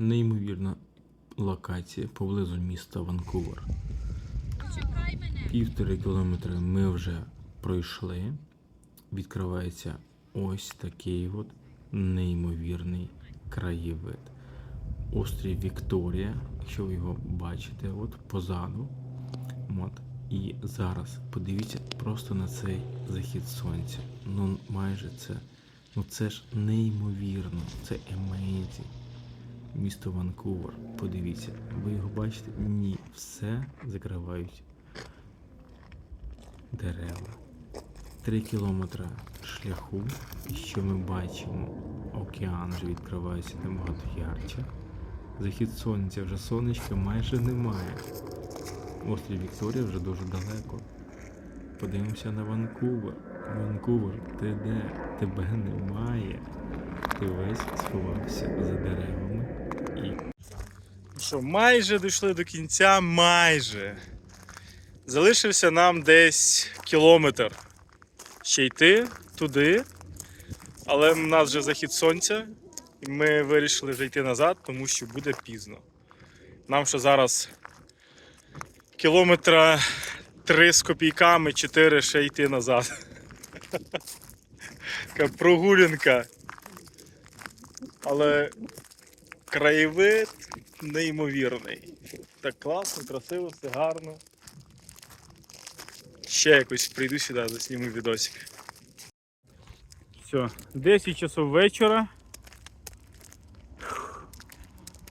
Неймовірна локація поблизу міста Ванкувер. Півтори кілометри ми вже пройшли. Відкривається ось такий от неймовірний краєвид. Острів Вікторія, якщо ви його бачите, от позаду. От. І зараз подивіться просто на цей захід сонця. Ну майже це. Ну це ж неймовірно, це amazing. Місто Ванкувер. Подивіться, ви його бачите? Ні, все закривають дерева. Три кілометри шляху, і що ми бачимо? Океан вже відкривається набагато ярче. Захід сонця вже сонечка майже немає. Острів Вікторія вже дуже далеко. Подивимося на Ванкувер. Ванкувер, ти де? Тебе немає. Ти весь сховався за Що, майже дійшли до кінця, майже. Залишився нам десь кілометр ще йти туди. Але в нас вже захід сонця, і ми вирішили вже йти назад, тому що буде пізно. Нам ще зараз кілометра три з копійками, чотири ще йти назад. Така прогулянка. Але краєвид неймовірний. Так класно, красиво, все гарно. Ще якось прийду сюди, засніму відосик. Все, 10 часов вечора.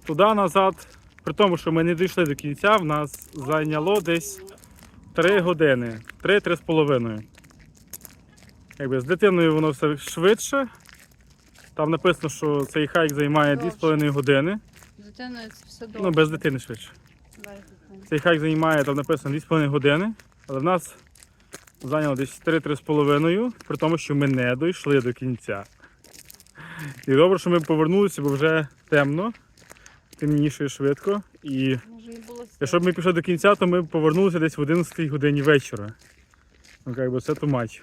Туди назад, при тому, що ми не дійшли до кінця, в нас зайняло десь 3 години. 3-3 з половиною. Якби з дитиною воно все швидше. Там написано, що цей хайк займає 2,5 години. З все. Ну, без дитини швидше. Дитину. Цей хайк займає там написано 2,5 години, але в нас зайняло десь 3-3,5, при тому, що ми не дійшли до кінця. І добре, що ми повернулися, бо вже темно, темніше швидко. І Може і було якщо б ми пішли до кінця, то ми б повернулися десь в 11 годині вечора. Ну, як би це тумач.